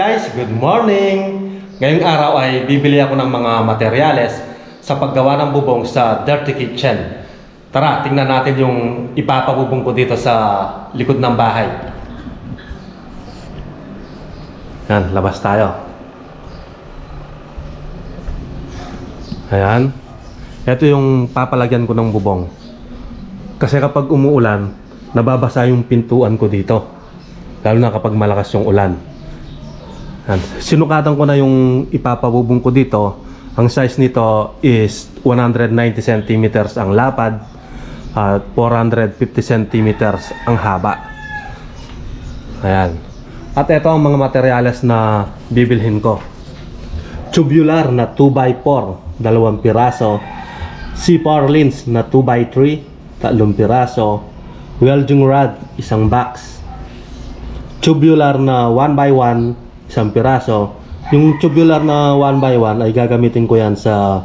guys, good morning! Ngayong araw ay bibili ako ng mga materyales sa paggawa ng bubong sa Dirty Kitchen. Tara, tingnan natin yung ipapabubong ko dito sa likod ng bahay. Yan, labas tayo. Ayan. Ito yung papalagyan ko ng bubong. Kasi kapag umuulan, nababasa yung pintuan ko dito. Lalo na kapag malakas yung ulan. Yan. Sinukatan ko na yung ipapabubong ko dito. Ang size nito is 190 cm ang lapad at 450 cm ang haba. Ayan. At ito ang mga materyales na bibilhin ko. Tubular na 2x4, dalawang piraso. C-par lens na 2x3, tatlong piraso. Welding rod, isang box. Tubular na 1x1, isang piraso. Yung tubular na 1x1 ay gagamitin ko yan sa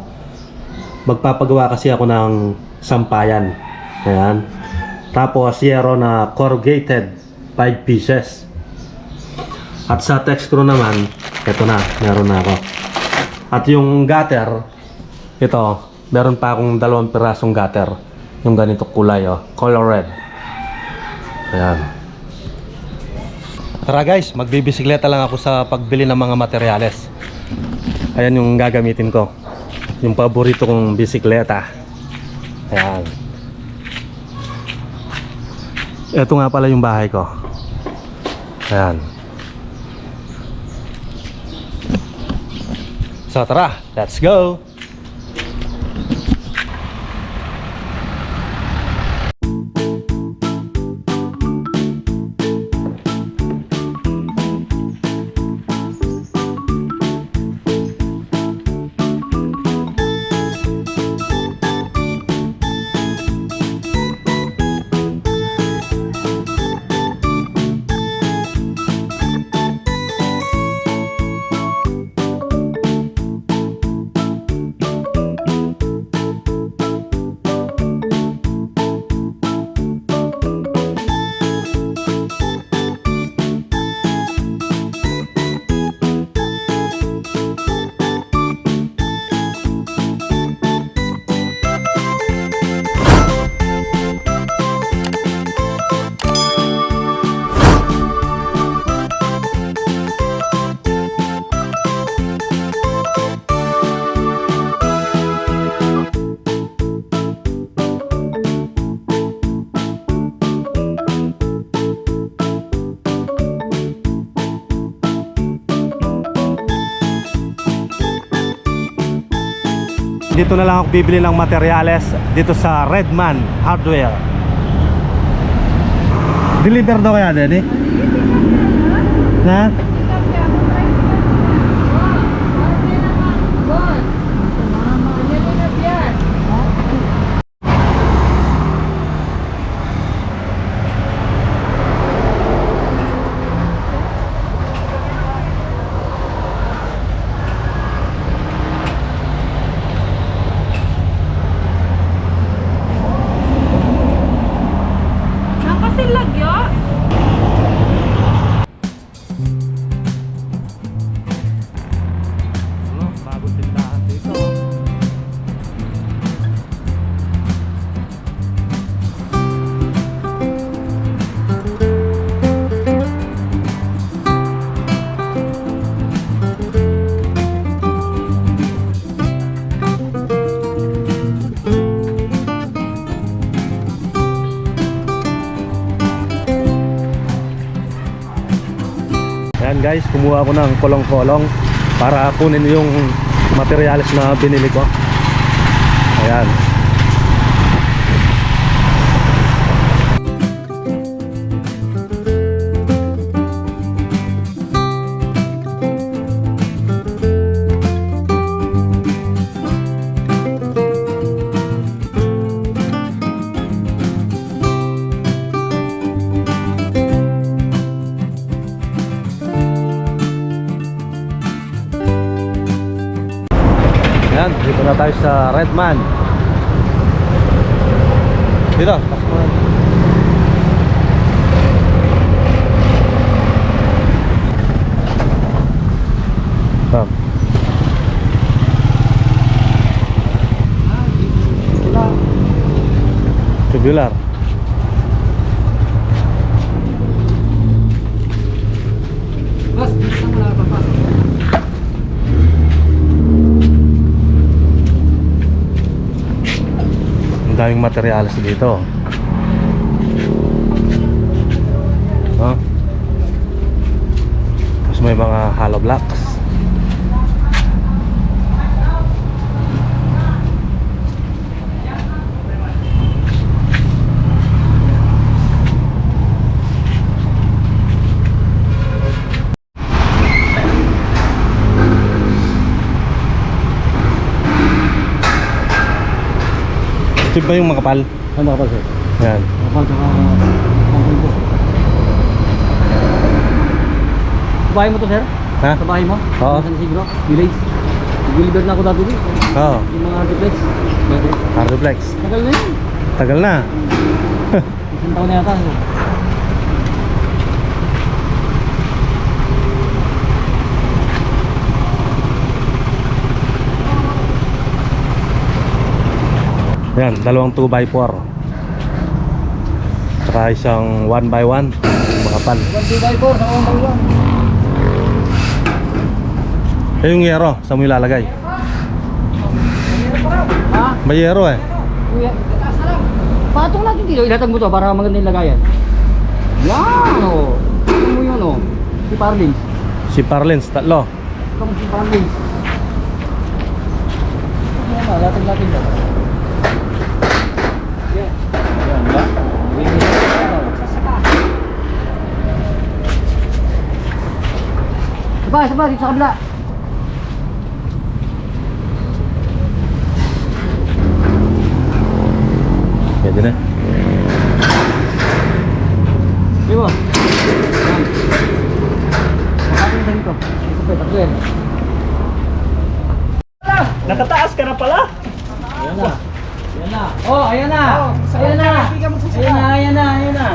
magpapagawa kasi ako ng sampayan. Ayan. Tapos zero na corrugated 5 pieces. At sa text screw naman, ito na, meron na ako. At yung gutter, ito, meron pa akong dalawang pirasong gutter. Yung ganito kulay, oh, color red. Ayan. Tara guys, magbibisikleta lang ako sa pagbili ng mga materyales. Ayan yung gagamitin ko. Yung paborito kong bisikleta. Ayan. Ito nga pala yung bahay ko. Ayan. So tara, let's go! Dito na lang ako bibili ng materyales dito sa Redman Hardware. Deliver daw kaya, Daddy? Na? Guys, kumuha ako ng kolong-kolong para kunin yung materials na binili ko. Ayan. tayo sa Redman dito takman Ma'am. Ah. Tubular. Materials dito. Oh. Tapos may mga hollow blocks. Ito ba yung makapal? Ano ka ba sir? Yan. Kapal sa kampul ko. Sa bahay mo to sir? Ha? Sa bahay mo? Oo. San Isidro? Village? Nag-deliver na ako dati din. Oo. Yung mga duplex. Pwede. Harduplex. Tagal na yun. Tagal na. Isang taon na yata. Yan, dalawang 2x4. Saka isang 1x1. Makapal. 1 2 by 4 sa kumpul lang. Eh yung yero, saan mo ilalagay? May yero eh. Patong natin dito. Ilatag mo to para maganda yung lagayan. Yan o. Ano mo yun o. Si Parlins. Si Parlins, tatlo. Kamu si Parlins. Yan na. Latag natin to. Yan. Yan ba? Saba, saba, dito sa kabila. Pwede na. Di ba? Makapin sa dito. Ito pa, tatlo yan. Nakataas ka na pala? Ayan na. Ayan na. Oh, ayan na. Ayan na. Ayan na, ayan na, ayan na.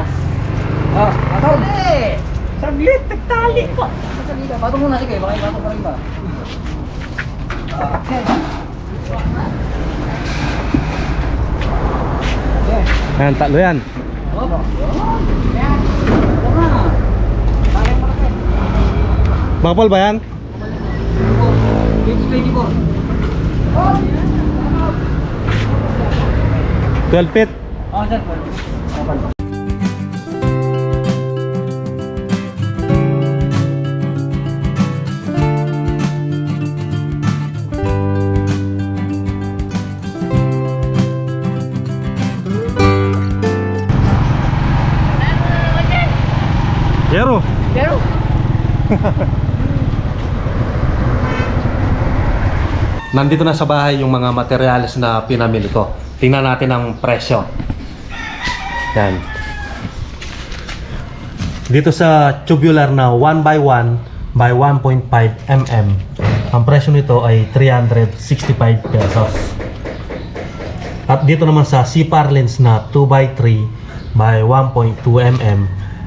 Oh, ataw. Saglit, nagtali ko. Patong muna sige, baka ipatong pa rin ba? Okay. Okay. Yan, tatlo yan. Malaki? Makapal ba yan? Page 24. 12 feet. Oh, sir. Kapal. Nandito na sa bahay yung mga materials na pinamili ko. Tingnan natin ang presyo. Yan. Dito sa tubular na 1 by 1 by 1.5 mm. Ang presyo nito ay 365 pesos. At dito naman sa C-Par lens na 2 by 3 by 1.2 mm.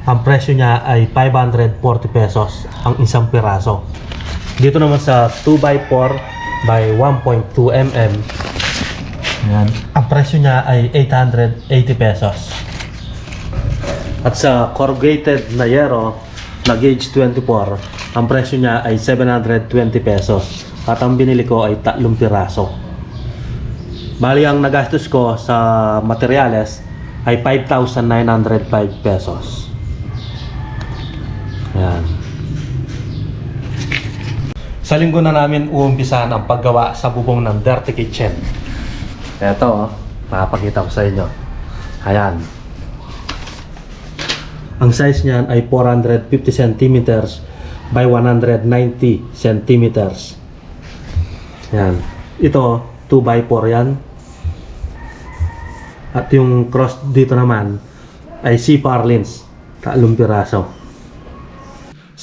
Ang presyo niya ay 540 pesos ang isang piraso. Dito naman sa 2x4 by 1.2 mm. Yan. Ang presyo niya ay 880 pesos. At sa corrugated na yero na gauge 24, ang presyo niya ay 720 pesos. At ang binili ko ay tatlong piraso. Bali ang nagastos ko sa materyales ay 5,905 pesos. Yan. Sa linggo na namin uumpisahan ang paggawa sa bubong ng Dirty Kitchen. Ito, oh, makapakita ko sa inyo. Ayan. Ang size niyan ay 450 cm by 190 cm. Yan. Ito, 2 by 4 yan. At yung cross dito naman ay C-Par lens. Tatlong piraso.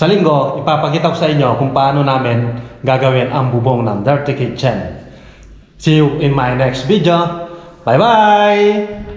Sa linggo, ipapakita ko sa inyo kung paano namin gagawin ang bubong ng Dirty Kitchen. See you in my next video. Bye-bye!